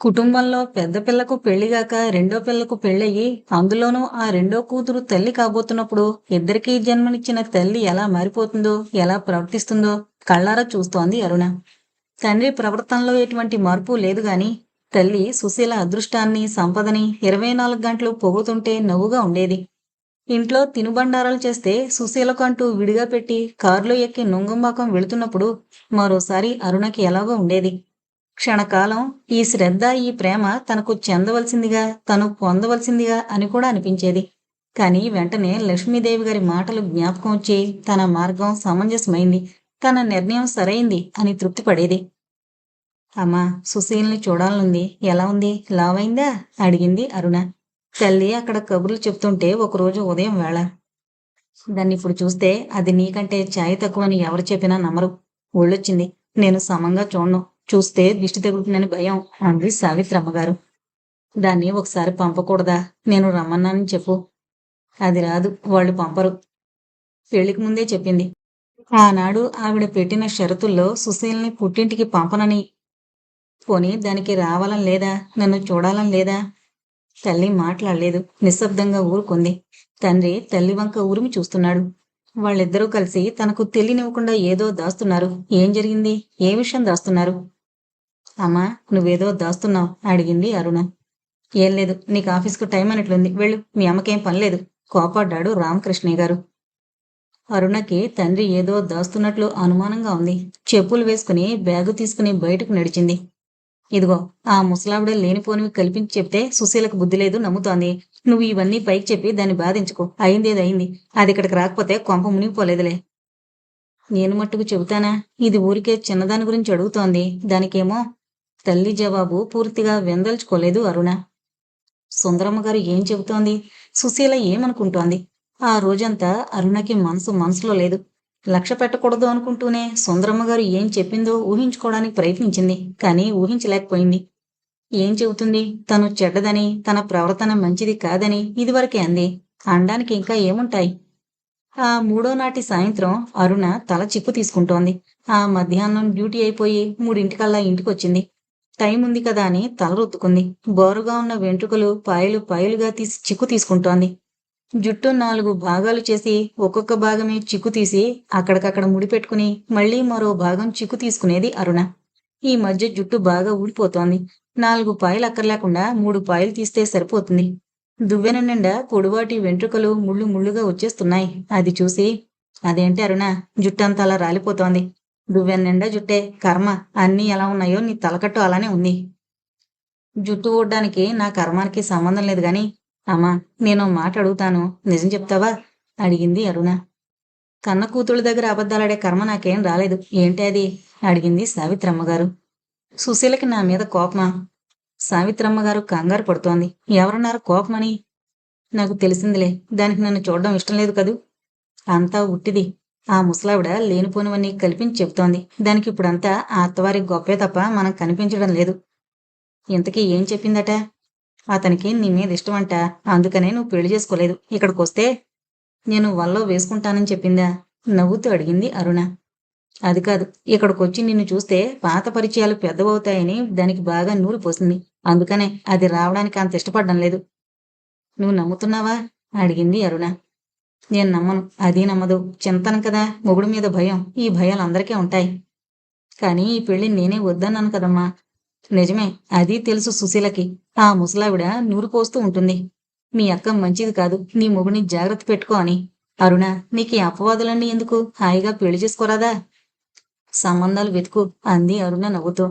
కుటుంబంలో పెద్ద పిల్లకు పెళ్ళిగాక రెండో పిల్లకు పెళ్ళయి అందులోనూ ఆ రెండో కూతురు తల్లి కాబోతున్నప్పుడు ఇద్దరికీ జన్మనిచ్చిన తల్లి ఎలా మారిపోతుందో ఎలా ప్రవర్తిస్తుందో కళ్ళారా చూస్తోంది అరుణ. తండ్రి ప్రవర్తనలో ఎటువంటి మార్పు లేదు గాని తల్లి సుశీల అదృష్టాన్ని సంపదని ఇరవై నాలుగు గంటలు పొగుతుంటే నవ్వుగా ఉండేది. ఇంట్లో తినుబండారాలు చేస్తే సుశీలకు అంటూ విడిగా పెట్టి కారులో ఎక్కి నుంగంబాకం వెళుతున్నప్పుడు మరోసారి అరుణకి ఎలాగో ఉండేది. క్షణకాలం ఈ శ్రద్ధ ఈ ప్రేమ తనకు చెందవలసిందిగా తను పొందవలసిందిగా అని కూడా అనిపించేది. కానీ వెంటనే లక్ష్మీదేవి గారి మాటలు జ్ఞాపకం వచ్చి తన మార్గం సమంజసమైంది. తన నిర్ణయం సరైంది అని తృప్తి పడేది. అమ్మా సుశీల్ని చూడాలనుంది. ఎలా ఉంది? లావైందా? అడిగింది అరుణ. తల్లి అక్కడ కబుర్లు చెప్తుంటే ఒకరోజు ఉదయం వేళ. దాన్ని ఇప్పుడు చూస్తే అది నీకంటే ఛాయ్ తక్కువని ఎవరు చెప్పినా నమ్మరు. ఒళ్ళొచ్చింది నేను సమంగా చూడను. చూస్తే దిష్టి తగులుతుందని భయం. అంది సావిత్రమ్మ గారు దాన్ని ఒకసారి పంపకూడదా? నేను రమ్మన్నానని చెప్పు. అది రాదు వాళ్ళు పంపరు. పెళ్ళికి ముందే చెప్పింది. ఆనాడు ఆవిడ పెట్టిన షరతుల్లో సుశీల్ని పుట్టింటికి పంపనని. పోని దానికి రావాలని లేదా? నన్ను చూడాలని లేదా? తల్లి మాట్లాడలేదు. నిశ్శబ్దంగా ఊరుకుంది. తండ్రి తల్లి వంక ఊరిమి చూస్తున్నాడు. వాళ్ళిద్దరూ కలిసి తనకు తెలియనివ్వకుండా ఏదో దాస్తున్నారు. ఏం జరిగింది? ఏ విషయం దాస్తున్నారు? అమ్మా నువ్వేదో దాస్తున్నావు అడిగింది అరుణ. ఏం లేదు నీకు ఆఫీస్కు టైం అన్నట్లుంది వెళ్ళు. మీ అమ్మకేం పనిలేదు కోపాడ్డాడు రామకృష్ణయ్య గారు. అరుణకి తండ్రి ఏదో దాస్తున్నట్లు అనుమానంగా ఉంది. చెప్పులు వేసుకుని బ్యాగు తీసుకుని బయటకు నడిచింది. ఇదిగో ఆ ముసలావిడ లేనిపోనివి కల్పించి చెప్తే సుశీలకు బుద్ధి లేదు నమ్ముతోంది. నువ్వు ఇవన్నీ పైకి చెప్పి దాన్ని బాధించుకో. అయిందేది అయింది. అది ఇక్కడికి రాకపోతే కొంప మునిగిపోలేదులే. నేను మట్టుకు చెబుతానా? ఇది ఊరికే చిన్నదాని గురించి అడుగుతోంది. దానికేమో తల్లి జవాబు పూర్తిగా వెందల్చుకోలేదు అరుణ. సుందరమ్మ గారు ఏం చెబుతోంది? సుశీల ఏమనుకుంటోంది? ఆ రోజంతా అరుణకి మనసు మనసులో లేదు. లక్ష్య పెట్టకూడదు అనుకుంటూనే సుందరమ్మ గారు ఏం చెప్పిందో ఊహించుకోవడానికి ప్రయత్నించింది కానీ ఊహించలేకపోయింది. ఏం చెబుతుంది? తను చెడ్డదని తన ప్రవర్తన మంచిది కాదని ఇదివరకే అంది. అనడానికి ఇంకా ఏముంటాయి? ఆ మూడో నాటి సాయంత్రం అరుణ తల చిక్కు తీసుకుంటోంది. ఆ మధ్యాహ్నం డ్యూటీ అయిపోయి మూడింటికల్లా ఇంటికొచ్చింది. టైం ఉంది కదా అని తల రొత్తుకుంది బోరుగా ఉన్న వెంట్రుకలు పాయలు పాయలుగా తీసి చిక్కు తీసుకుంటోంది. జుట్టు నాలుగు భాగాలు చేసి ఒక్కొక్క భాగమే చిక్కు తీసి అక్కడికక్కడ ముడిపెట్టుకుని మళ్ళీ మరో భాగం చిక్కు తీసుకునేది అరుణ. ఈ మధ్య జుట్టు బాగా ఊడిపోతోంది. నాలుగు పాయలు అక్కర్లేకుండా మూడు పాయలు తీస్తే సరిపోతుంది. దువ్వెన నిండా పొడువాటి వెంట్రుకలు ముళ్ళు ముళ్ళుగా వచ్చేస్తున్నాయి. అది చూసి అదేంటి అరుణ? జుట్టంతా అలా రాలిపోతోంది. దువ్వెన నిండా జుట్టే? కర్మ. అన్నీ ఎలా ఉన్నాయో నీ తలకట్టు అలానే ఉంది. జుట్టు ఊడ్డానికి నా కర్మానికి సంబంధం లేదు గాని అమ్మా నేను మాట అడుగుతాను. నిజం చెప్తావా? అడిగింది అరుణ. కన్న కూతుళ్ళ దగ్గర అబద్ధాలాడే కర్మ నాకేం రాలేదు. ఏంటి అది? అడిగింది సావిత్రమ్మ గారు. సుశీలకి నా మీద కోపమా? సావిత్రమ్మ గారు కంగారు పడుతోంది. ఎవరన్నారు కోపమని? నాకు తెలిసిందిలే. దానికి నన్ను చూడడం ఇష్టం లేదు కదూ? అంతా ఉట్టిది. ఆ ముసలావిడ లేనిపోనివన్నీ కల్పించి చెప్తోంది దానికి ఇప్పుడంతా ఆ అత్తవారి గొప్పే తప్ప మనం కనిపించడం లేదు. ఇంతకీ ఏం చెప్పిందట? అతనికి నీ మీద ఇష్టమంట అందుకనే నువ్వు పెళ్ళి చేసుకోలేదు. ఇక్కడికొస్తే నేను వల్లో వేసుకుంటానని చెప్పిందా? నవ్వుతూ అడిగింది అరుణ. అది కాదు ఇక్కడికొచ్చి నిన్ను చూస్తే పాత పరిచయాలు పెద్దవవుతాయని దానికి బాగా నూరు పోసింది. అందుకనే అది రావడానికి అంత ఇష్టపడడం లేదు. నువ్వు నమ్ముతున్నావా? అడిగింది అరుణ. నేను నమ్మను అది నమ్మదు. చింతను కదా మొగుడు మీద భయం. ఈ భయాలు అందరికీ ఉంటాయి. కానీ ఈ పెళ్ళి నేనే వద్దన్నాను కదమ్మా. నిజమే అది తెలుసు సుశీలకి. ఆ ముసలావిడ నూరు పోస్తూ ఉంటుంది. మీ అక్క మంచిది కాదు నీ మొగుడిని జాగ్రత్త పెట్టుకో అని. అరుణ నీకు ఈ అపవాదులన్నీ ఎందుకు? హాయిగా పెళ్ళి చేసుకోరాదా? సంబంధాలు వెతుకు అంది అరుణ నవ్వుతూ.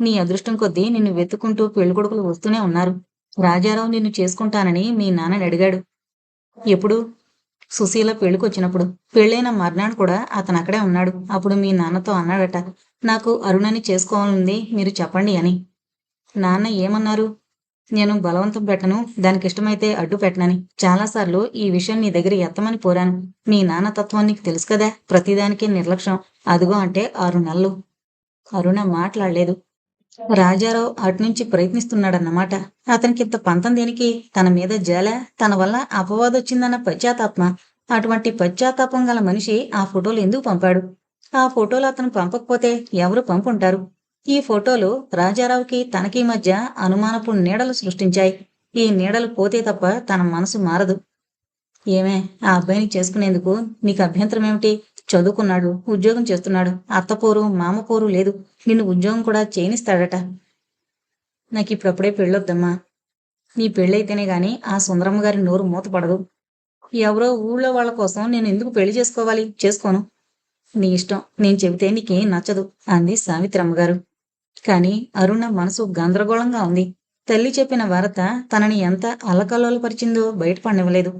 నీ అదృష్టం కొద్దీ నిన్ను వెతుకుంటూ పెళ్ళికొడుకులు వస్తూనే ఉన్నారు. రాజారావు నిన్ను చేసుకుంటానని మీ నాన్నని అడిగాడు. ఎప్పుడు? సుశీల పెళ్ళికొచ్చినప్పుడు పెళ్ళైన మర్నాడు కూడా అతను అక్కడే ఉన్నాడు. అప్పుడు మీ నాన్నతో అన్నాడట నాకు అరుణని చేసుకోవాలనుంది మీరు చెప్పండి అని. నాన్న ఏమన్నారు? నేను బలవంతం పెట్టను దానికి ఇష్టమైతే అడ్డు పెట్టనని. చాలాసార్లు ఈ విషయం నీ దగ్గర ఎత్తమని పోరాను. మీ నాన్న తత్వం నీకు తెలుసు కదా ప్రతిదానికి నిర్లక్ష్యం. అదిగో అంటే ఆరు నెలలు అరుణ మాట్లాడలేదు. రాజారావు అటునుంచి ప్రయత్నిస్తున్నాడన్నమాట. అతనికి ఇంత పంతం దేనికి? తన మీద జల తన వల్ల అపవాదొచ్చిందన్న పశ్చాత్తాపమ అటువంటి పశ్చాత్తాపం గల మనిషి ఆ ఫోటోలు ఎందుకు పంపాడు? ఆ ఫోటోలు అతను పంపకపోతే ఎవరు పంపుంటారు? ఈ ఫోటోలు రాజారావుకి తనకి మధ్య అనుమానపు నీడలు సృష్టించాయి. ఈ నీడలు పోతే తప్ప తన మనసు మారదు. ఏమే ఆ అబ్బాయిని చేసుకునేందుకు నీకు అభ్యంతరం ఏమిటి? చదువుకున్నాడు ఉద్యోగం చేస్తున్నాడు అత్తపోరు మామపోరు లేదు నిన్ను ఉద్యోగం కూడా చేయనిస్తాడట. నాకు ఇప్పుడప్పుడే పెళ్ళొద్దమ్మా. నీ పెళ్ళైతేనే గాని ఆ సుందరమ్మ గారి నోరు మూతపడదు ఎవరో ఊళ్ళో వాళ్ళ కోసం నేను ఎందుకు పెళ్ళి చేసుకోవాలి? చేసుకోను. నీ ఇష్టం నేను చెబితే నీకేం నచ్చదు అంది సావిత్రమ్మ గారు కాని అరుణ మనసు గందరగోళంగా ఉంది. తల్లి చెప్పిన వార్త తనని ఎంత అల్లకల్లోలపరిచిందో బయటపడనివ్వలేదు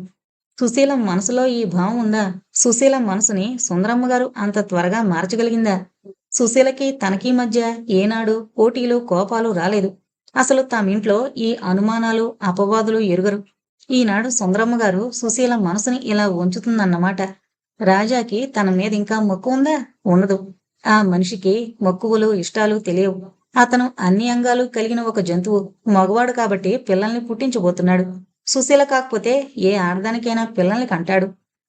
సుశీల మనసులో ఈ భావం ఉందా? సుశీల మనసుని సుందరమ్మ గారు అంత త్వరగా మార్చగలిగిందా? సుశీలకి తనకి మధ్య ఏనాడు పోటీలు కోపాలు రాలేదు. అసలు తమింట్లో ఈ అనుమానాలు అపవాదులు ఎరుగరు. ఈనాడు సుందరమ్మ గారు సుశీల మనసుని ఇలా ఉంచుతుందన్నమాట. రాజాకి తన మీద ఇంకా మక్కువ ఉందా? ఉండదు. ఆ మనిషికి మక్కువలు ఇష్టాలు తెలియవు. అతను అన్ని అంగాలు కలిగిన ఒక జంతువు. మగవాడు కాబట్టి పిల్లల్ని పుట్టించబోతున్నాడు. సుశీల కాకపోతే ఏ ఆడదానికైనా పిల్లల్ని కంటాడు.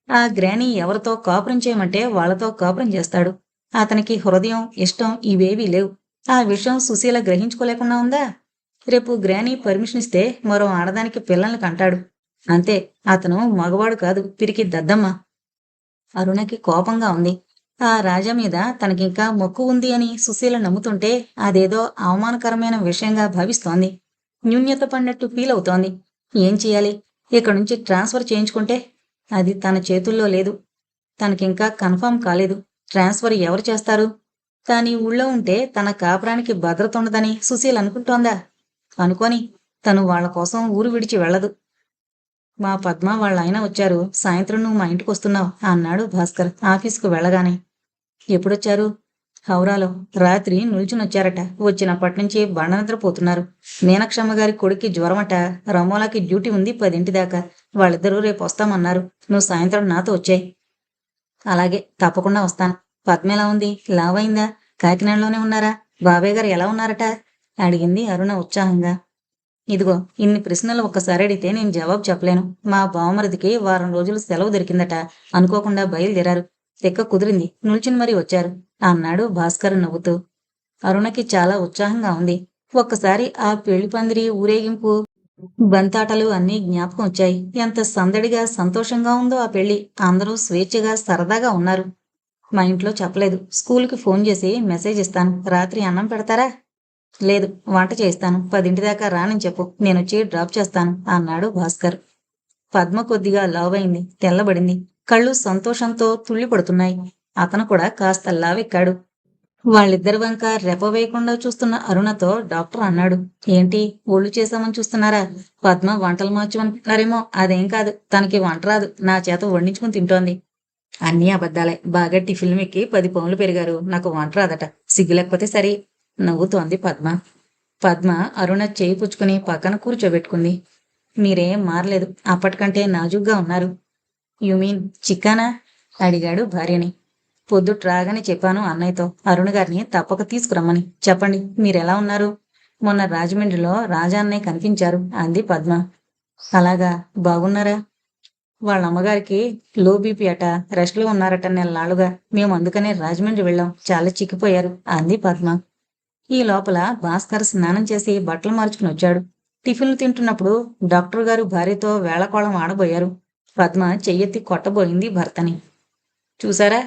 ఆ గ్రాని ఎవరితో కాపురం చేయమంటే వాళ్ళతో కాపురం చేస్తాడు. అతనికి హృదయం ఇష్టం ఇవేవీ లేవు. ఆ విషయం సుశీల గ్రహించుకోలేకుండా ఉందా? రేపు గ్రాని పర్మిషన్ ఇస్తే మరో ఆడదానికి పిల్లల్ని కంటాడు. అంతే అతను మగవాడు కాదు పిరికి దద్దమ్మ. అరుణకి కోపంగా ఉంది. ఆ రాజా మీద తనకింకా మొక్కు ఉంది అని సుశీల నమ్ముతుంటే అదేదో అవమానకరమైన విషయంగా భావిస్తోంది. న్యూన్యత పడినట్టు ఫీల్ అవుతోంది ఏం చేయాలి? ఇక్కడి నుంచి ట్రాన్స్ఫర్ చేయించుకుంటే అది తన చేతుల్లో లేదు. తనకింకా కన్ఫర్మ్ కాలేదు. ట్రాన్స్ఫర్ ఎవరు చేస్తారు? తాని ఊళ్ళో ఉంటే తన కాపురానికి భద్రత ఉండదని సుశీల్ అనుకుంటోందా? అనుకొని తను వాళ్ళ కోసం ఊరు విడిచి వెళ్ళదు. మా పద్మ వాళ్ళ ఆయన వచ్చారు. సాయంత్రం నువ్వు మా ఇంటికి వస్తున్నావు అన్నాడు భాస్కర్ ఆఫీసుకు వెళ్ళగానే. ఎప్పుడొచ్చారు? హౌరాలో రాత్రి నిల్చునొచ్చారట. వచ్చినప్పటి నుంచి బండ నిద్రపోతున్నారు గారి కొడుక్కి జ్వరమట. రమోలాకి డ్యూటీ ఉంది పదింటి దాకా. వాళ్ళిద్దరూ రేపు వస్తామన్నారు. నువ్వు సాయంత్రం నాతో వచ్చాయి. అలాగే తప్పకుండా వస్తాను. పద్మ ఎలా ఉంది? లావైందా కాకినాడలోనే ఉన్నారా? బాబాయ్ గారు ఎలా ఉన్నారట? అడిగింది అరుణ ఉత్సాహంగా. ఇదిగో ఇన్ని ప్రశ్నలు ఒక్కసారి అడిగితే నేను జవాబు చెప్పలేను. మా బావమరిదికి వారం రోజులు సెలవు దొరికిందట. అనుకోకుండా బయలుదేరారు. తెక్క కుదిరింది. నిల్చుని మరీ వచ్చారు. అన్నాడు భాస్కర్ నవ్వుతూ. అరుణకి చాలా ఉత్సాహంగా ఉంది. ఒక్కసారి ఆ పెళ్ళి పందిరి ఊరేగింపు బంతాటలు అన్నీ జ్ఞాపకం వచ్చాయి. ఎంత సందడిగా సంతోషంగా ఉందో ఆ పెళ్ళి. అందరూ స్వేచ్ఛగా సరదాగా ఉన్నారు. మా ఇంట్లో చెప్పలేదు. స్కూల్కి ఫోన్ చేసి మెసేజ్ ఇస్తాను. రాత్రి అన్నం పెడతారా? లేదు వంట చేస్తాను పదింటి దాకా రానని చెప్పు. నేను వచ్చి డ్రాప్ చేస్తాను అన్నాడు భాస్కర్. పద్మ కొద్దిగా లావ్ అయింది తెల్లబడింది. కళ్ళు సంతోషంతో తుళ్ళిపడుతున్నాయి అతను కూడా కాస్త లావెక్కాడు వాళ్ళిద్దరి వంక రెప వేయకుండా చూస్తున్న అరుణతో డాక్టర్ అన్నాడు. ఏంటి? ఒళ్ళు చేశామని చూస్తున్నారా? పద్మ వంటలు మార్చమనుకుంటున్నారేమో అదేం కాదు. తనకి వంట రాదు. నా చేత వండించుకుని తింటోంది. అన్నీ అబద్ధాలే. బాగా టిఫిన్ ఎక్కి పది పౌన్లు పెరిగారు. నాకు వంట రాదట. సిగ్గు లేకపోతే సరే. నవ్వుతోంది పద్మ. పద్మ అరుణ చేయి పుచ్చుకుని పక్కన కూర్చోబెట్టుకుంది. మీరేం మారలేదు. అప్పటికంటే నాజుగ్గా ఉన్నారు. యు మీన్ చిక్కానా? అడిగాడు భార్యని. పొద్దుట రాగానే చెప్పాను అన్నయ్యతో అరుణ్ గారిని తప్పక తీసుకురమ్మని. చెప్పండి మీరెలా ఉన్నారు? మొన్న రాజమండ్రిలో రాజా అన్నయ్య కనిపించారు అంది పద్మ. అలాగా బాగున్నారా? వాళ్ళ అమ్మగారికి లో బీపీ అట రెస్ట్లో ఉన్నారట నెలలాలుగా మేము అందుకనే రాజమండ్రి వెళ్ళాం చాలా చిక్కిపోయారు అంది పద్మ. ఈ లోపల భాస్కర్ స్నానం చేసి బట్టలు మార్చుకుని వచ్చాడు. టిఫిన్లు తింటున్నప్పుడు డాక్టర్ గారు భార్యతో వేళకోళం ఆడబోయారు. పద్మ చెయ్యెత్తి కొట్టబోయింది భర్తని. చూసారా?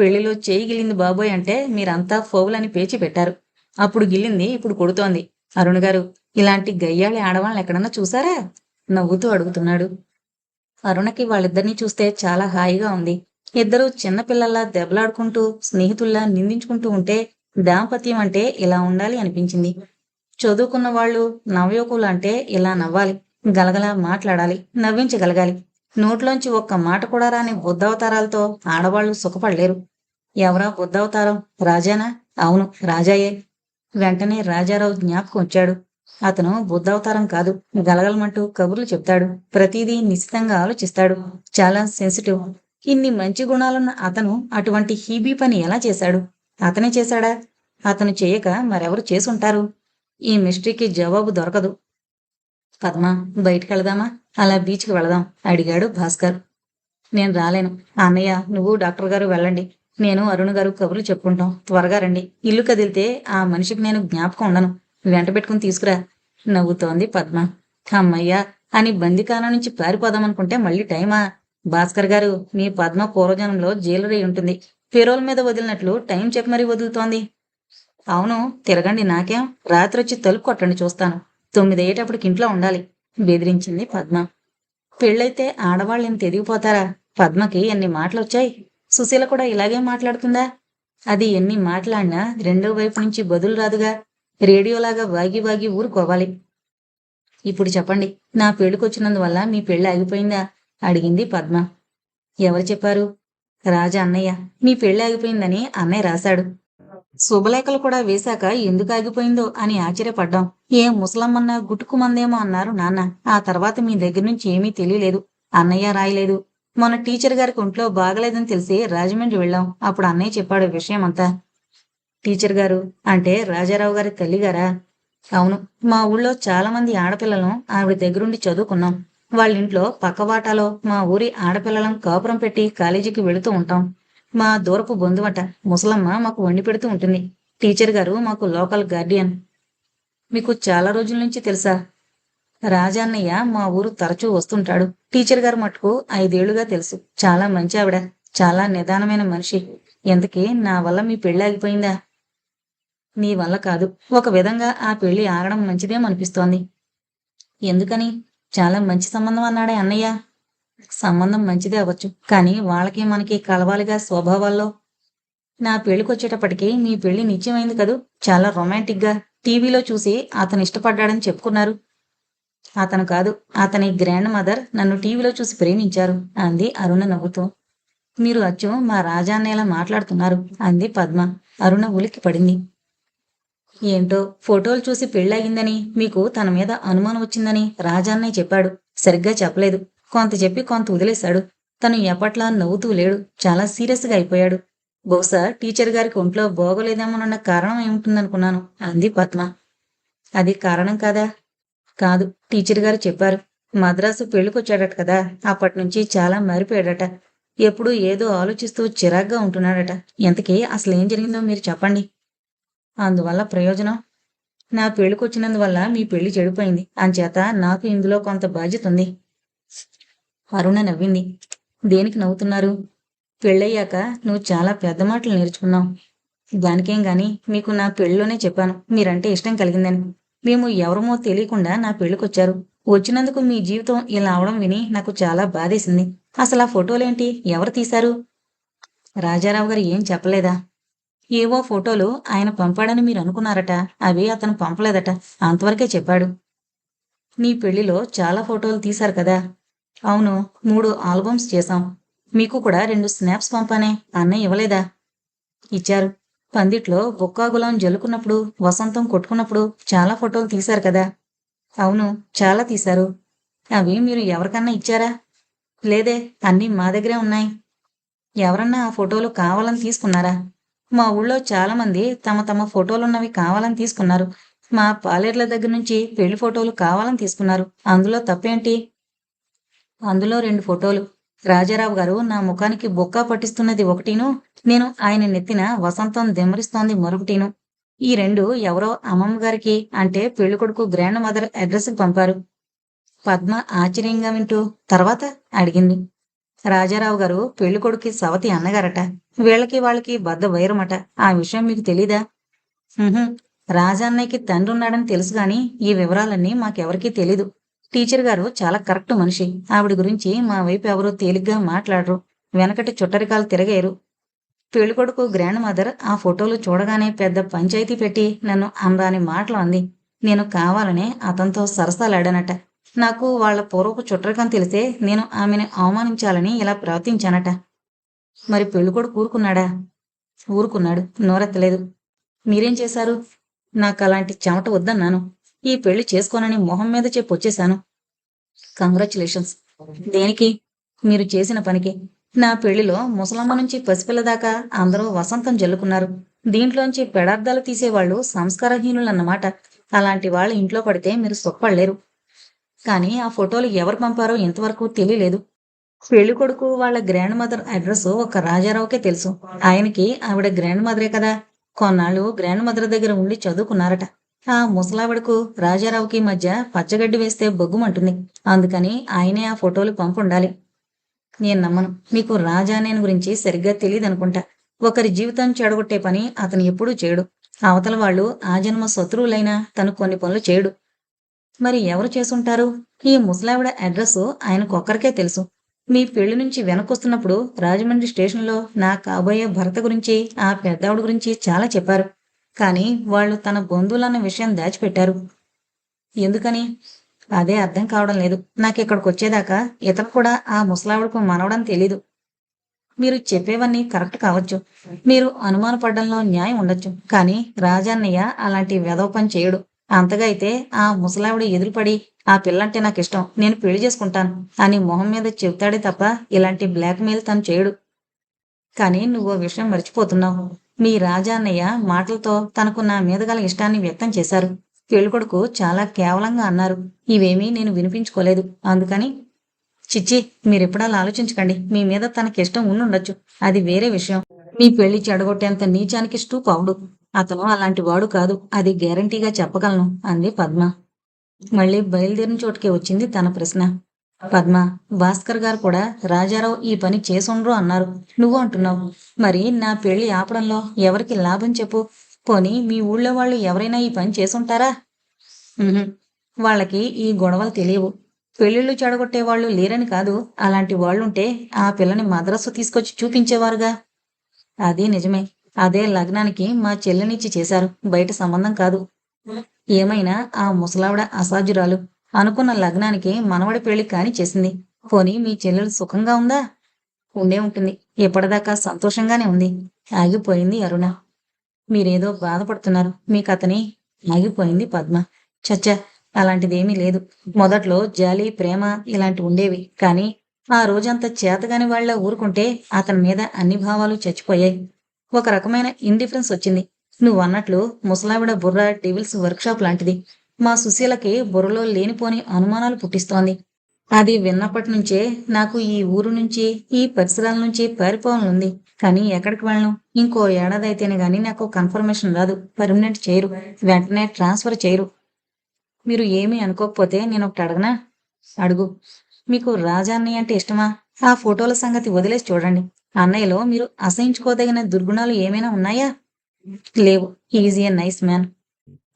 పెళ్ళిలో చేయి గిల్లింది బాబోయ్ అంటే మీరంతా ఫోవులని పేచి పెట్టారు. అప్పుడు గిల్లింది ఇప్పుడు కొడుతోంది. అరుణ్ గారు ఇలాంటి గయ్యాళి ఆడవాళ్ళని ఎక్కడన్నా చూసారా? నవ్వుతూ అడుగుతున్నాడు. అరుణకి వాళ్ళిద్దరినీ చూస్తే చాలా హాయిగా ఉంది. ఇద్దరూ చిన్నపిల్లల్లా దెబ్బలాడుకుంటూ స్నేహితుల్లా నిందించుకుంటూ ఉంటే దాంపత్యం అంటే ఇలా ఉండాలి అనిపించింది. చదువుకున్న వాళ్ళు నవయువకులు అంటే ఇలా నవ్వాలి గలగల మాట్లాడాలి నవ్వించగలగాలి. నోట్లోంచి ఒక్క మాట కూడా రాని బుద్ధవతారాలతో ఆడవాళ్ళు సుఖపడలేరు. ఎవరా బుద్ధవతారం రాజానా? అవును రాజాయే. వెంటనే రాజారావు జ్ఞాపకం వచ్చాడు. అతను బుద్ధవతారం కాదు గలగలమంటూ కబుర్లు చెప్తాడు. ప్రతిదీ నిశ్చితంగా ఆలోచిస్తాడు. చాలా సెన్సిటివ్. ఇన్ని మంచి గుణాలున్న అతను అటువంటి హీబీ పని ఎలా చేశాడు? అతనే చేశాడా? అతను చేయక మరెవరు చేసుంటారు? ఈ మిస్టరీకి జవాబు దొరకదు. పద్మ బయటికి వెళదామా? అలా బీచ్కి వెళదాం అడిగాడు భాస్కర్. నేను రాలేను. అన్నయ్య నువ్వు డాక్టర్ గారు వెళ్ళండి. నేను అరుణ్ గారు కబుర్లు చెప్పుకుంటాం. త్వరగా రండి. ఇల్లు కదిలితే ఆ మనిషికి నేను జ్ఞాపకం ఉండను. వెంట పెట్టుకుని తీసుకురా. నవ్వుతోంది పద్మ. అమ్మయ్యా అని బందికాలం నుంచి పారిపోదామనుకుంటే మళ్ళీ టైమా? భాస్కర్ గారు మీ పద్మ పూర్వజనంలో జైలు ఉంటుంది. పెరోల్ మీద వదిలినట్లు టైం చెప్పి మరీ వదులుతోంది. అవును తిరగండి నాకేం? రాత్రి వచ్చి తలుపు కొట్టండి చూస్తాను. తొమ్మిది అయ్యేటప్పటికి ఇంట్లో ఉండాలి బెదిరించింది పద్మ. పెళ్ళైతే ఆడవాళ్ళేం తెదిగిపోతారా పద్మకి ఎన్ని మాటలు వచ్చాయి సుశీల కూడా ఇలాగే మాట్లాడుతుందా? అది ఎన్ని మాట్లాడినా రెండో వైపు నుంచి బదులు రాదుగా. రేడియోలాగా వాగి వాగి ఊరుకోవాలి. ఇప్పుడు చెప్పండి నా పెళ్ళికొచ్చినందువల్ల మీ పెళ్ళి ఆగిపోయిందా? అడిగింది పద్మ. ఎవరు చెప్పారు? రాజా అన్నయ్య. మీ పెళ్ళి ఆగిపోయిందని అన్నయ్య రాశాడు. శుభలేఖలు కూడా వేశాక ఎందుకు ఆగిపోయిందో అని ఆశ్చర్యపడ్డాం. ఏ ముసలమ్మన్న గుట్టుకుమందేమో అన్నారు నాన్న. ఆ తర్వాత మీ దగ్గర నుంచి ఏమీ తెలియలేదు. అన్నయ్య రాయలేదు. మొన్న టీచర్ గారికి ఒంట్లో బాగలేదని తెలిసి రాజమండ్రి వెళ్ళాం. అప్పుడు అన్నయ్య చెప్పాడు విషయం అంతా. టీచర్ గారు అంటే రాజారావు గారి తల్లిగారా? అవును మా ఊళ్ళో చాలా మంది ఆడపిల్లలను ఆవిడ దగ్గరుండి చదువుకున్నాం. వాళ్ళ ఇంట్లో పక్కవాటాలో మా ఊరి ఆడపిల్లలను కాపురం పెట్టి కాలేజీకి వెళుతూ ఉంటాం. మా దూరపు బంధువట ముసలమ్మ మాకు వండి పెడుతూ ఉంటుంది. టీచర్ గారు మాకు లోకల్ గార్డియన్. మీకు చాలా రోజుల నుంచి తెలుసా? రాజాన్నయ్య మా ఊరు తరచూ వస్తుంటాడు. టీచర్ గారు మటుకు ఐదేళ్ళుగా తెలుసు. చాలా మంచి ఆవిడ. చాలా నిదానమైన మనిషి. ఎందుకే నా వల్ల మీ పెళ్ళి ఆగిపోయిందా? నీ వల్ల కాదు. ఒక విధంగా ఆ పెళ్ళి ఆగడం మంచిదేమనిపిస్తోంది ఎందుకని? చాలా మంచి సంబంధం అన్నాడే అన్నయ్య. సంబంధం మంచిదే అవ్వచ్చు. కానీ వాళ్ళకి మనకి కలవాలిగా స్వభావాల్లో. నా పెళ్ళికొచ్చేటప్పటికి మీ పెళ్ళి నిత్యమైంది కదూ? చాలా రొమాంటిక్గా టీవీలో చూసి అతను ఇష్టపడ్డాడని చెప్పుకున్నారు. అతను కాదు అతని గ్రాండ్ మదర్ నన్ను టీవీలో చూసి ప్రేమించారు అంది అరుణ నవ్వుతూ. మీరు అచ్చు మా రాజాన్నేలా మాట్లాడుతున్నారు అంది పద్మ. అరుణ ఉలిక్కి పడింది. ఏంటో ఫోటోలు చూసి పెళ్ళయిందని మీకు తన మీద అనుమానం వచ్చిందని రాజాన్నయ్య చెప్పాడు. సరిగ్గా చెప్పలేదు. కొంత చెప్పి కొంత వదిలేశాడు. తను ఎప్పట్లా నవ్వుతూ లేడు. చాలా సీరియస్గా అయిపోయాడు. బహుశా టీచర్ గారికి ఒంట్లో బాగోలేదేమోనన్న కారణం ఏముంటుందనుకున్నాను అంది పద్మ. అది కారణం కాదా? కాదు టీచర్ గారు చెప్పారు. మద్రాసు పెళ్ళికొచ్చాడట కదా అప్పటి నుంచి చాలా మారిపోయాడట. ఎప్పుడు ఏదో ఆలోచిస్తూ చిరాగ్గా ఉంటున్నాడట. ఎంతకీ అసలు ఏం జరిగిందో మీరు చెప్పండి. అందువల్ల ప్రయోజనం? నా పెళ్ళికొచ్చినందువల్ల మీ పెళ్ళి చెడిపోయింది. అంచేత నాకు ఇందులో కొంత బాధ్యత ఉంది. అరుణ నవ్వింది. దేనికి నవ్వుతున్నారు? పెళ్ళయ్యాక నువ్వు చాలా పెద్ద మాటలు నేర్చుకున్నావు. దానికేం గాని మీకు నా పెళ్ళిలోనే చెప్పాను. మీరంటే ఇష్టం కలిగిందని. మేము ఎవరమో తెలియకుండా నా పెళ్ళికొచ్చారు వచ్చినందుకు మీ జీవితం ఇలా అవడం విని నాకు చాలా బాధేసింది. అసలు ఆ ఫోటోలేంటి? ఎవరు తీశారు? రాజారావు గారు ఏం చెప్పలేదా? ఏవో ఫోటోలు ఆయన పంపాడని మీరు అనుకున్నారట. అవి అతను పంపలేదట. అంతవరకే చెప్పాడు. నీ పెళ్ళిలో చాలా ఫోటోలు తీశారు కదా. అవును మూడు ఆల్బమ్స్ చేశాం. మీకు కూడా రెండు స్నాప్స్ పంపానే. అన్నయ్య ఇవ్వలేదా? ఇచ్చారు. పందిట్లో బుక్కాగులాం జలుకున్నప్పుడు జల్లుకున్నప్పుడు వసంతం కొట్టుకున్నప్పుడు చాలా ఫోటోలు తీశారు కదా. అవును చాలా తీశారు. అవి మీరు ఎవరికన్నా ఇచ్చారా? లేదే అన్నీ మా దగ్గరే ఉన్నాయి. ఎవరన్నా ఆ ఫోటోలు కావాలని తీసుకున్నారా? మా ఊళ్ళో చాలామంది తమ తమ ఫోటోలున్నవి కావాలని తీసుకున్నారు. మా పాలేర్ల దగ్గర నుంచి పెళ్ళి ఫోటోలు కావాలని తీసుకున్నారు. అందులో తప్పేంటి? అందులో రెండు ఫోటోలు. రాజారావు గారు నా ముఖానికి బొక్క పట్టిస్తున్నది ఒకటిను నేను ఆయన నెత్తిన వసంతం దెమరిస్తోంది మరొకటిను. ఈ రెండు ఎవరో అమ్మమ్మ గారికి అంటే పెళ్ళికొడుకు గ్రాండ్ మదర్ అడ్రస్ పంపారు. పద్మ ఆశ్చర్యంగా వింటూ తర్వాత అడిగింది. రాజారావు గారు పెళ్ళికొడుకి సవతి అన్నగారట. వీళ్ళకి వాళ్ళకి బద్ద వైరమట ఆ విషయం మీకు తెలీదా? రాజన్నయ్యకి రాజాన్నయ్యకి తండ్రి ఉన్నాడని తెలుసు గాని ఈ వివరాలన్నీ మాకెవరికీ తెలీదు. టీచర్ గారు చాలా కరెక్ట్ మనిషి. ఆవిడ గురించి మా వైపు ఎవరో తేలిగ్గా మాట్లాడరు. వెనకటి చుట్టరికాలు తిరగేరు. పెళ్ళికొడుకు గ్రాండ్ మదర్ ఆ ఫోటోలు చూడగానే పెద్ద పంచాయతీ పెట్టి నన్ను అందాని మాటలు అంది. నేను కావాలనే అతనితో సరసాలాడానట. నాకు వాళ్ళ పూర్వపు చుట్టరికం తెలిసే నేను ఆమెను అవమానించాలని ఇలా ప్రవర్తించానట. మరి పెళ్ళికొడుకు ఊరుకున్నాడా? ఊరుకున్నాడు. నోరెత్తలేదు. మీరేం చేశారు? నాకు అలాంటి చెమట వద్దన్నాను. ఈ పెళ్ళి చేసుకోనని మొహం మీద చెప్పి వచ్చేశాను. కంగ్రాచులేషన్స్ దేనికి? మీరు చేసిన పనికి. నా పెళ్ళిలో ముసలమ్మ నుంచి పసిపిల్ల దాకా అందరూ వసంతం జల్లుకున్నారు. దీంట్లోంచి పెడార్థాలు తీసేవాళ్ళు సంస్కారహీనులన్నమాట. అలాంటి వాళ్ళ ఇంట్లో పడితే మీరు సుఖపడలేరు కానీ ఆ ఫోటోలు ఎవరు పంపారో ఇంతవరకు తెలియలేదు. పెళ్ళి కొడుకు వాళ్ళ గ్రాండ్ మదర్ అడ్రస్ ఒక రాజారావుకే తెలుసు. ఆయనకి ఆవిడ గ్రాండ్ మదరే కదా. కొన్నాళ్ళు గ్రాండ్ మదర్ దగ్గర ఉండి చదువుకున్నారట. ఆ ముసలావిడకు రాజారావుకి మధ్య పచ్చగడ్డి వేస్తే బొగ్గుమంటుంది. అందుకని ఆయనే ఆ ఫోటోలు పంపుండాలి. నేను నమ్మను. మీకు రాజానేని గురించి సరిగ్గా తెలియదు అనుకుంటా ఒకరి జీవితం చెడగొట్టే పని అతను ఎప్పుడూ చేయడు. అవతల వాళ్ళు ఆ జన్మ శత్రువులైనా తను కొన్ని పనులు చేయడు. మరి ఎవరు చేసుంటారు? ఈ ముసలావిడ అడ్రస్ ఆయనకొక్కరికే తెలుసు. మీ పెళ్ళి నుంచి వెనకొస్తున్నప్పుడు రాజమండ్రి స్టేషన్లో నా కాబోయే భర్త గురించి ఆ పెద్దావిడ గురించి చాలా చెప్పారు. కానీ వాళ్ళు తన బంధువులన్న విషయం దాచిపెట్టారు. ఎందుకని? అదే అర్థం కావడం లేదు. నాకు ఇక్కడికి వచ్చేదాకా ఇతను కూడా ఆ ముసలావిడకు మనవడం తెలీదు. మీరు చెప్పేవన్నీ కరెక్ట్ కావచ్చు. మీరు అనుమానపడడంలో న్యాయం ఉండొచ్చు. కానీ రాజన్నయ్య అలాంటి వెధవ చేయడు. అంతగా అయితే ఆ ముసలావిడ ఎదురుపడి ఆ పిల్లంటే నాకు ఇష్టం నేను పెళ్ళి చేసుకుంటాను అని మొహం మీద చెప్తాడే తప్ప ఇలాంటి బ్లాక్మెయిల్ తను చేయడు. కానీ నువ్వు విషయం మర్చిపోతున్నావు. మీ రాజా అన్నయ్య మాటలతో తనకు నా మీద గల ఇష్టాన్ని వ్యక్తం చేశారు. పెళ్ళికొడుకు చాలా కేవలంగా అన్నారు. ఇవేమీ నేను వినిపించుకోలేదు. అందుకని చిచ్చి మీరెప్పుడలా ఆలోచించకండి. మీ మీద తనకి ఇష్టం ఉండుండొచ్చు. అది వేరే విషయం. మీ పెళ్ళి చెడగొట్టేంత నీచానికి స్టూప్ అవుడు అతను అలాంటి వాడు కాదు. అది గ్యారంటీగా చెప్పగలను అంది పద్మ. మళ్ళీ బయలుదేరిన చోటుకే వచ్చింది తన ప్రశ్న. పద్మ భాస్కర్ గారు కూడా రాజారావు ఈ పని చేసుండ్రు అన్నారు. నువ్వు అంటున్నావు. మరి నా పెళ్ళి ఆపడంలో ఎవరికి లాభం చెప్పు. పోనీ మీ ఊళ్ళో వాళ్ళు ఎవరైనా ఈ పని చేసుంటారా? వాళ్ళకి ఈ గొడవలు తెలియవు. పెళ్ళిళ్ళు చెడగొట్టే వాళ్ళు లేరని కాదు. అలాంటి వాళ్ళుంటే ఆ పిల్లని మద్రసు తీసుకొచ్చి చూపించేవారుగా. అది నిజమే. అదే లగ్నానికి మా చెల్లెనిచ్చి చేశారు. బయట సంబంధం కాదు. ఏమైనా ఆ ముసలావిడ అసాధ్యురాలు. అనుకున్న లగ్నానికి మనవడి పెళ్ళి కాని చేసింది. పోనీ మీ చెల్లెలు సుఖంగా ఉందా? ఉండే ఉంటుంది. ఎప్పటిదాకా సంతోషంగానే ఉంది. ఆగిపోయింది అరుణ. మీరేదో బాధపడుతున్నారు. మీకు అతని ఆగిపోయింది పద్మ. చచ్చా అలాంటిదేమీ లేదు. మొదట్లో జాలి ప్రేమ ఇలాంటి ఉండేవి. కానీ ఆ రోజంతా చేతగాని వాళ్ళ ఊరుకుంటే అతని మీద అన్ని భావాలు చచ్చిపోయాయి. ఒక రకమైన ఇండిఫరెన్స్ వచ్చింది. నువ్వు అన్నట్లు ముసలావిడ బుర్ర డెవిల్స్ వర్క్షాప్ లాంటిది. మా సుశీలకి బుర్రలో లేనిపోని అనుమానాలు పుట్టిస్తోంది. అది విన్నప్పటి నుంచే నాకు ఈ ఊరు నుంచి ఈ పరిసరాల నుంచి పారిపోవాలనుంది. కానీ ఎక్కడికి వెళ్ళను? ఇంకో ఏడాది అయితేనే గానీ నాకు కన్ఫర్మేషన్ రాదు. పర్మనెంట్ చేయరు. వెంటనే ట్రాన్స్ఫర్ చేయరు. మీరు ఏమీ అనుకోకపోతే నేను ఒకటి అడగనా? అడుగు. మీకు రాజా అన్నయ్య అంటే ఇష్టమా? ఆ ఫోటోల సంగతి వదిలేసి చూడండి. అన్నయ్యలో మీరు అసహించుకోదగిన దుర్గుణాలు ఏమైనా ఉన్నాయా? లేవు. ఈజీ అండ్ నైస్ మ్యాన్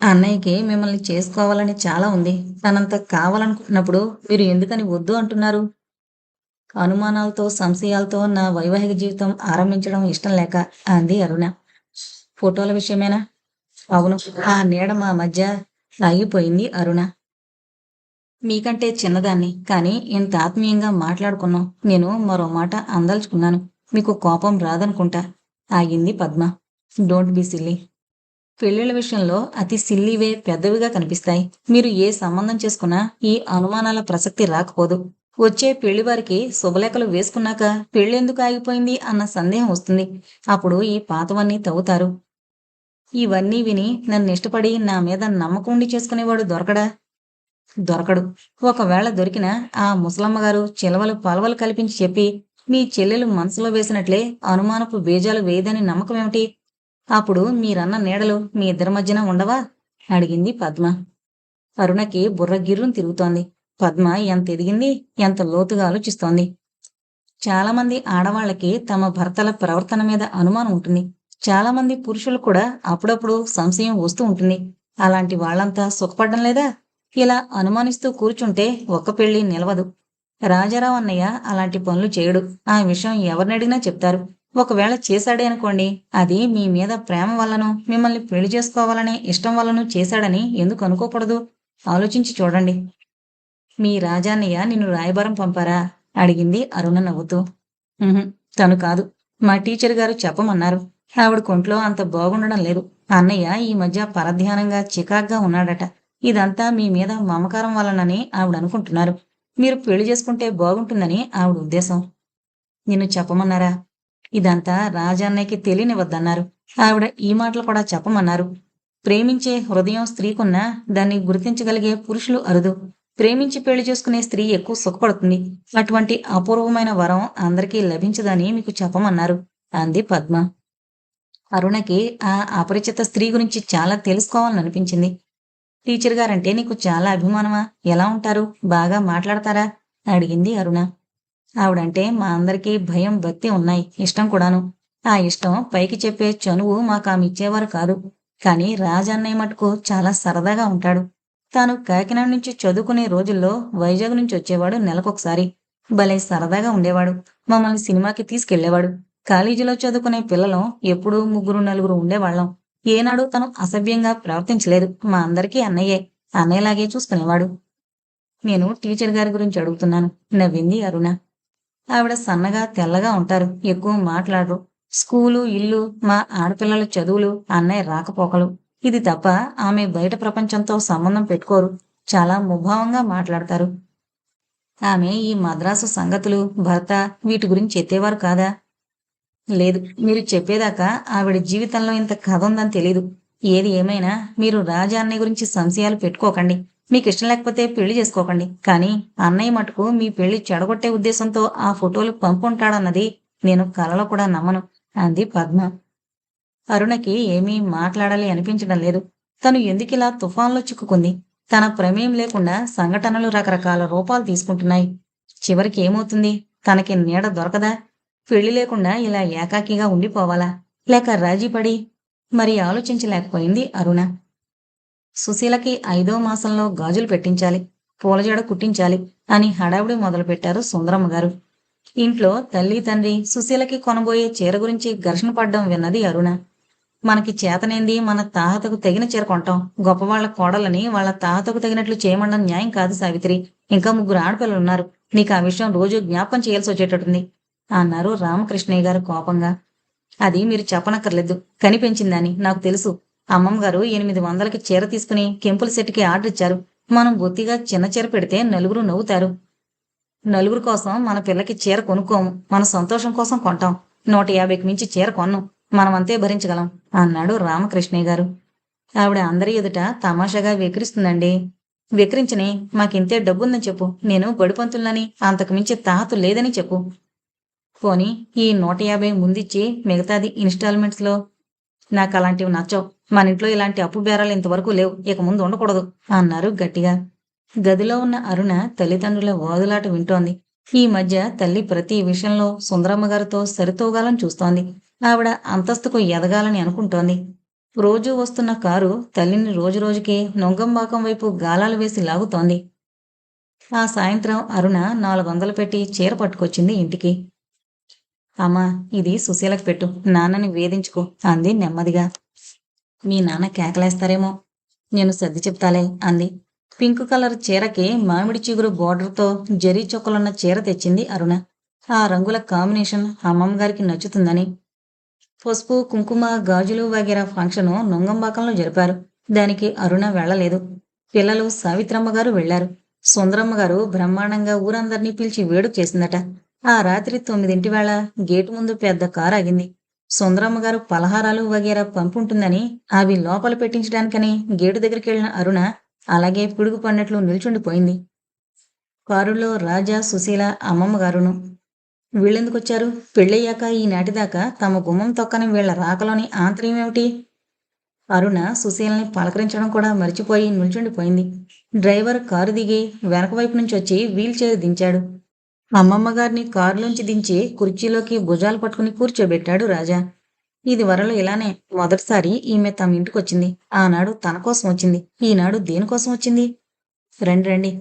అన్నయ్యకి మిమ్మల్ని చేసుకోవాలని చాలా ఉంది. తనంత కావాలనుకున్నప్పుడు మీరు ఎందుకని వద్దు అంటున్నారు? అనుమానాలతో సంశయాలతో నా వైవాహిక జీవితం ఆరంభించడం ఇష్టం లేక అంది అరుణ. ఫోటోల విషయమేనా? అవును. ఆ నీడ మా మధ్య ఆగిపోయింది అరుణ. మీకంటే చిన్నదాన్ని కానీ ఇంత ఆత్మీయంగా మాట్లాడుకున్నాం. నేను మరో మాట అందల్చుకున్నాను. మీకు కోపం రాదనుకుంటా ఆగింది పద్మ. Don't be silly. పెళ్ళిళ్ళ విషయంలో అతి సిల్లీవే పెద్దవిగా కనిపిస్తాయి. మీరు ఏ సంబంధం చేసుకున్నా ఈ అనుమానాల ప్రసక్తి రాకపోదు. వచ్చే పెళ్ళివారికి శుభలేఖలు వేసుకున్నాక పెళ్ళెందుకు ఆగిపోయింది అన్న సందేహం వస్తుంది. అప్పుడు ఈ పాతవన్నీ తవ్వుతారు. ఇవన్నీ విని నన్ను ఇష్టపడి నా మీద నమ్మకం ఉండి చేసుకునేవాడు దొరకడా? దొరకడు. ఒకవేళ దొరికినా ఆ ముసలమ్మగారు చిలవలు పలవలు కల్పించి చెప్పి మీ చెల్లెలు మనసులో వేసినట్లే అనుమానపు బీజాలు వేయదని నమ్మకం ఏమిటి? అప్పుడు మీరన్న నీడలు మీ ఇద్దరి మధ్యన ఉండవా? అడిగింది పద్మ. అరుణకి బుర్ర తిరుగుతోంది. పద్మ ఎంత ఎదిగింది ఎంత లోతుగా ఆలోచిస్తోంది. చాలామంది ఆడవాళ్ళకి తమ భర్తల ప్రవర్తన మీద అనుమానం ఉంటుంది. చాలామంది పురుషులు కూడా అప్పుడప్పుడు సంశయం వస్తూ ఉంటుంది. అలాంటి వాళ్ళంతా సుఖపడడం లేదా? ఇలా అనుమానిస్తూ కూర్చుంటే ఒక్క పెళ్ళి నిలవదు. రాజారావు అన్నయ్య అలాంటి పనులు చేయడు. ఆ విషయం ఎవరిని అడిగినా చెప్తారు. ఒకవేళ చేశాడే అనుకోండి అది మీ మీద ప్రేమ వల్లనో మిమ్మల్ని పెళ్ళి చేసుకోవాలనే ఇష్టం వల్లనో చేశాడని ఎందుకు అనుకోకూడదు? ఆలోచించి చూడండి. మీ రాజాన్నయ్య నిన్ను రాయబారం పంపారా? అడిగింది అరుణ నవ్వుతూ. తను కాదు. మా టీచర్ గారు చెప్పమన్నారు. ఆవిడ కొంట్లో అంత బాగుండడం లేదు. అన్నయ్య ఈ మధ్య పరధ్యానంగా చికాగ్గా ఉన్నాడట. ఇదంతా మీ మీద మమకారం వలనని ఆవిడ అనుకుంటున్నారు. మీరు పెళ్ళి చేసుకుంటే బాగుంటుందని ఆవిడ ఉద్దేశం. నిన్ను చెప్పమన్నారా? ఇదంతా రాజన్నయ్యకి తెలియనివద్దన్నారు ఆవిడ ఈ మాటలు కూడా చెప్పమన్నారు. ప్రేమించే హృదయం స్త్రీకున్నా దాన్ని గుర్తించగలిగే పురుషులు అరుదు. ప్రేమించి పెళ్ళి చేసుకునే స్త్రీ ఎక్కువ సుఖపడుతుంది. అటువంటి అపూర్వమైన వరం అందరికీ లభించదని మీకు చెప్పమన్నారు. అంది పద్మ. అరుణకి ఆ అపరిచిత స్త్రీ గురించి చాలా తెలుసుకోవాలని అనిపించింది టీచర్ గారంటే నీకు చాలా అభిమానమా? ఎలా ఉంటారు? బాగా మాట్లాడతారా? అడిగింది అరుణ. ఆవిడంటే మా అందరికీ భయం భక్తి ఉన్నాయి. ఇష్టం కూడాను. ఆ ఇష్టం పైకి చెప్పే చనువు మాకు ఆమె ఇచ్చేవారు కాదు. కానీ రాజన్నయ్య మటుకు చాలా సరదాగా ఉంటాడు. తాను కాకినాడ నుంచి చదువుకునే రోజుల్లో వైజాగ్ నుంచి వచ్చేవాడు నెలకొకసారి. భలే సరదాగా ఉండేవాడు. మమ్మల్ని సినిమాకి తీసుకెళ్ళేవాడు. కాలేజీలో చదువుకునే పిల్లలం ఎప్పుడూ ముగ్గురు నలుగురు ఉండేవాళ్ళం. ఏనాడు తను అసభ్యంగా ప్రవర్తించలేదు. మా అందరికీ అన్నయ్యే. అన్నయ్యలాగే చూసుకునేవాడు. నేను టీచర్ గారి గురించి అడుగుతున్నాను. నవ్వింది అరుణ. ఆవిడ సన్నగా తెల్లగా ఉంటారు. ఎక్కువ మాట్లాడరు. స్కూలు ఇల్లు మా ఆడపిల్లల చదువులు అన్నయ్య రాకపోకలు. ఇది తప్ప ఆమె బయట ప్రపంచంతో సంబంధం పెట్టుకోరు. చాలా ముభావంగా మాట్లాడతారు. ఆమె ఈ మద్రాసు సంగతులు భర్త వీటి గురించి ఎత్తేవారు కాదా? లేదు. మీరు చెప్పేదాకా ఆవిడ జీవితంలో ఇంత కథ ఉందని తెలీదు. ఏది ఏమైనా మీరు రాజా అన్నయ్య గురించి సంశయాలు పెట్టుకోకండి. మీకు ఇష్టం లేకపోతే పెళ్ళి చేసుకోకండి. కానీ అన్నయ్య మటుకు మీ పెళ్ళి చెడగొట్టే ఉద్దేశంతో ఆ ఫోటోలు పంపుంటాడన్నది నేను కలలో కూడా నమ్మను అంది పద్మ. అరుణకి ఏమీ మాట్లాడాలి అనిపించడం లేదు. తను ఎందుకిలా తుఫాన్లో చిక్కుకుంది? తన ప్రమేయం లేకుండా సంఘటనలు రకరకాల రూపాలు తీసుకుంటున్నాయి. చివరికి ఏమవుతుంది? తనకి నీడ దొరకదా? పెళ్ళి లేకుండా ఇలా ఏకాకిగా ఉండిపోవాలా? లేక రాజీపడి? మరి ఆలోచించలేకపోయింది అరుణ. సుశీలకి ఐదో మాసంలో గాజులు పెట్టించాలి పూలజడ కుట్టించాలి అని హడావుడి మొదలుపెట్టారు సుందరమ్మ గారు. ఇంట్లో తల్లి తండ్రి సుశీలకి కొనబోయే చీర గురించి ఘర్షణ పడ్డం విన్నది అరుణ. మనకి చేతనేంది మన తాహతకు తగిన చీర కొంటాం గొప్పవాళ్ళ కోడలని వాళ్ళ తాహతకు తగినట్లు చేయమండం న్యాయం కాదు సావిత్రి. ఇంకా ముగ్గురు ఆడపిల్లలు ఉన్నారు నీకు ఆ విషయం రోజు జ్ఞాపకం చేయాల్సి వచ్చేటట్టుంది అన్నారు రామకృష్ణయ్య గారు కోపంగా. అది మీరు చెప్పనక్కర్లేదు కనిపించిందని నాకు తెలుసు అమ్మమ్మ గారు ఎనిమిది వందలకి చీర తీసుకుని కెంపుల సెట్కి ఆర్డర్ ఇచ్చారు. మనం బొత్తిగా చిన్న చీర పెడితే నలుగురు నవ్వుతారు. నలుగురు కోసం మన పిల్లకి చీర కొనుక్కోము. మన సంతోషం కోసం కొంటాం. నూట యాభైకి మించి చీర కొన్ను. మనమంతే భరించగలం అన్నాడు రామకృష్ణయ్య గారు ఆవిడ అందరి ఎదుట తమాషాగా వికరిస్తుందండి వికరించని మాకింతే డబ్బుందని చెప్పు. నేను బడిపంతులని అంతకు మించి తాహతు లేదని చెప్పు. పోని ఈ నూట యాభై ముందిచ్చి మిగతాది ఇన్స్టాల్మెంట్స్లో నాకు అలాంటివి నచ్చవు. మన ఇంట్లో ఇలాంటి అప్పు బేరాలు ఇంతవరకు లేవు. ఇక ముందు ఉండకూడదు అన్నారు గట్టిగా. గదిలో ఉన్న అరుణ తల్లిదండ్రుల వాదులాట వింటోంది. ఈ మధ్య తల్లి ప్రతి విషయంలో సుందరమ్మ గారితో సరితూగాలని చూస్తోంది. ఆవిడ అంతస్తుకు ఎదగాలని అనుకుంటోంది. రోజూ వస్తున్న కారు తల్లిని రోజురోజుకి నొంగంబాకం వైపు గాలాలు వేసి లాగుతోంది. ఆ సాయంత్రం అరుణ నాలుగు వందలు పెట్టి చీర పట్టుకొచ్చింది ఇంటికి. అమ్మా ఇది సుశీలకు పెట్టు. నాన్నని వేధించుకో అంది నెమ్మదిగా. మీ నాన్న కేకలేస్తారేమో. నేను సర్ది చెప్తాలే అంది. పింక్ కలర్ చీరకి మామిడి చిగురు బోర్డర్తో జరీ చొక్కలున్న చీర తెచ్చింది అరుణ. ఆ రంగుల కాంబినేషన్ అమ్మమ్మ గారికి నచ్చుతుందని. పసుపు కుంకుమ గాజులు వగేరా ఫంక్షను నొంగంబాకంలో జరిపారు. దానికి అరుణ వెళ్ళలేదు. పిల్లలు సావిత్రమ్మ గారు వెళ్ళారు సుందరమ్మ గారు బ్రహ్మాండంగా ఊరందరినీ పిలిచి వేడుక చేసిందట. ఆ రాత్రి తొమ్మిదింటి వేళ గేటు ముందు పెద్ద కారు ఆగింది. సుందరమ్మ గారు పలహారాలు వగేరా పంపుంటుందని అవి లోపల పెట్టించడానికని గేటు దగ్గరికి వెళ్ళిన అరుణ అలాగే పిడుగు పడినట్లు నిల్చుండిపోయింది. కారులో రాజా సుశీల అమ్మమ్మ గారును. వీళ్ళెందుకొచ్చారు? పెళ్ళయ్యాక ఈనాటిదాకా తమ గుమ్మం తొక్కని వీళ్ళ రాకలోని ఆంతర్యం ఏమిటి? అరుణ సుశీలని పలకరించడం కూడా మర్చిపోయి నిల్చుండిపోయింది. డ్రైవర్ కారు దిగి వెనక వైపు నుంచి వచ్చి వీల్ చైర్ దించాడు. అమ్మమ్మ గారిని కారులోంచి దించి కుర్చీలోకి భుజాలు పట్టుకుని కూర్చోబెట్టాడు రాజా. ఇది వరలో ఇలానే మొదటిసారి ఈమె తమ ఇంటికొచ్చింది ఆనాడు తన కోసం వచ్చింది. ఈనాడు దేనికోసం వచ్చింది? రండి రండి.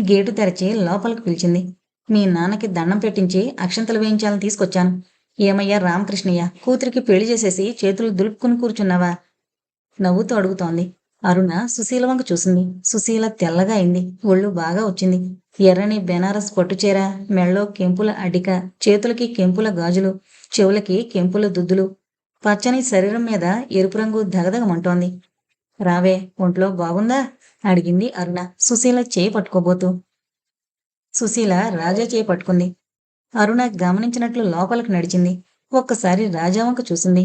గేటు తెరచి లోపలికి పిలిచింది. మీ నాన్నకి దండం పెట్టించి అక్షంతలు వేయించాలని తీసుకొచ్చాను. ఏమయ్యా రామకృష్ణయ్య కూతురికి పెళ్ళి చేసేసి చేతులు దులుపుకుని కూర్చున్నావా? నవ్వుతూ అడుగుతోంది. అరుణ సుశీల వంక చూసింది. సుశీల తెల్లగా అయింది. ఒళ్ళు బాగా వచ్చింది. ఎర్రని బెనారస్ పట్టుచీర మెళ్ళో కెంపుల అడిక చేతులకి కెంపుల గాజులు చెవులకి కెంపుల దుద్దులు. పచ్చని శరీరం మీద ఎరుపు రంగు దగదగమంటోంది రావే ఒంట్లో బాగుందా? అడిగింది అరుణ. సుశీల చేయి పట్టుకోబోతూ. సుశీల రాజా చేయి పట్టుకుంది. అరుణ గమనించినట్లు లోపలికి నడిచింది. ఒక్కసారి రాజా వంక చూసింది.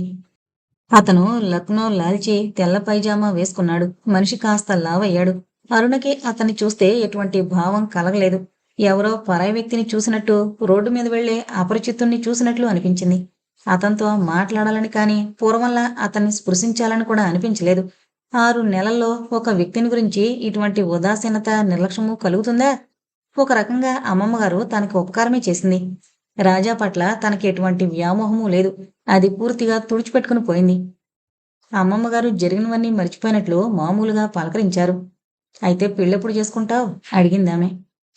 అతను లక్నో లాల్చి తెల్ల పైజామా వేసుకున్నాడు. మనిషి కాస్త లావయ్యాడు. అరుణకి అతన్ని చూస్తే ఎటువంటి భావం కలగలేదు. ఎవరో పరాయి వ్యక్తిని చూసినట్టు రోడ్డు మీద వెళ్ళే అపరిచితుణ్ణి చూసినట్లు అనిపించింది. అతనితో మాట్లాడాలని కానీ పూర్వంలా అతన్ని స్పృశించాలని కూడా అనిపించలేదు. ఆరు నెలల్లో ఒక వ్యక్తిని గురించి ఇటువంటి ఉదాసీనత నిర్లక్ష్యము కలుగుతుందా? ఒక రకంగా అమ్మమ్మగారు తనకి ఉపకారమే చేసింది. రాజా పట్ల తనకి ఎటువంటి వ్యామోహము లేదు. అది పూర్తిగా తుడిచిపెట్టుకుని పోయింది. అమ్మమ్మగారు జరిగినవన్నీ మర్చిపోయినట్లు మామూలుగా పలకరించారు. అయితే పెళ్ళెప్పుడు చేసుకుంటావు? అడిగిందామె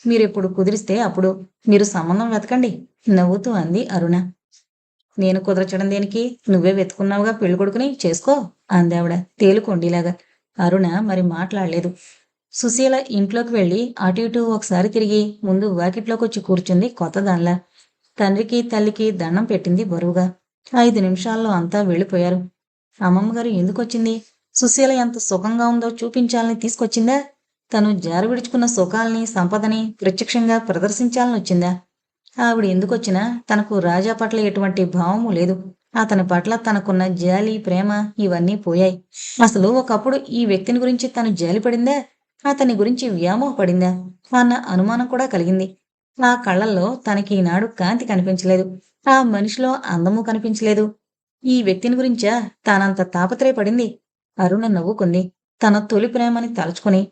మీరెప్పుడు కుదిరిస్తే అప్పుడు. మీరు సంబంధం వెతకండి నవ్వుతూ అంది అరుణ. నేను కుదరచడం దేనికి? నువ్వే వెతుకున్నావుగా పెళ్ళి కొడుకుని? చేసుకో అందావిడ తేలుకొండిలాగా. అరుణ మరి మాట్లాడలేదు. సుశీల ఇంట్లోకి వెళ్ళి అటు ఇటు ఒకసారి తిరిగి ముందు వాకిట్లోకి వచ్చి కూర్చుంది కొత్త దానిలా. తండ్రికి తల్లికి దండం పెట్టింది బరువుగా. ఐదు నిమిషాల్లో అంతా వెళ్ళిపోయారు. అమ్మమ్మగారు ఎందుకొచ్చింది? సుశీల ఎంత సుఖంగా ఉందో చూపించాలని తీసుకొచ్చిందా? తను జారు విడుచుకున్న సుఖాల్ని సంపదని ప్రత్యక్షంగా ప్రదర్శించాలని వచ్చిందా? ఆవిడ ఎందుకొచ్చినా తనకు రాజా పట్ల ఎటువంటి భావము లేదు. అతని పట్ల తనకున్న జాలి ప్రేమ ఇవన్నీ పోయాయి. అసలు ఒకప్పుడు ఈ వ్యక్తిని గురించి తను జాలి పడిందా అతని గురించి వ్యామోహపడిందా? అన్న అనుమానం కూడా కలిగింది. ఆ కళ్ళల్లో తనకి ఈనాడు కాంతి కనిపించలేదు. ఆ మనిషిలో అందము కనిపించలేదు. ఈ వ్యక్తిని గురించా తానంత తాపత్రయపడింది? అరుణ నవ్వుకుంది. తన తొలి ప్రేమని తలుచుకుని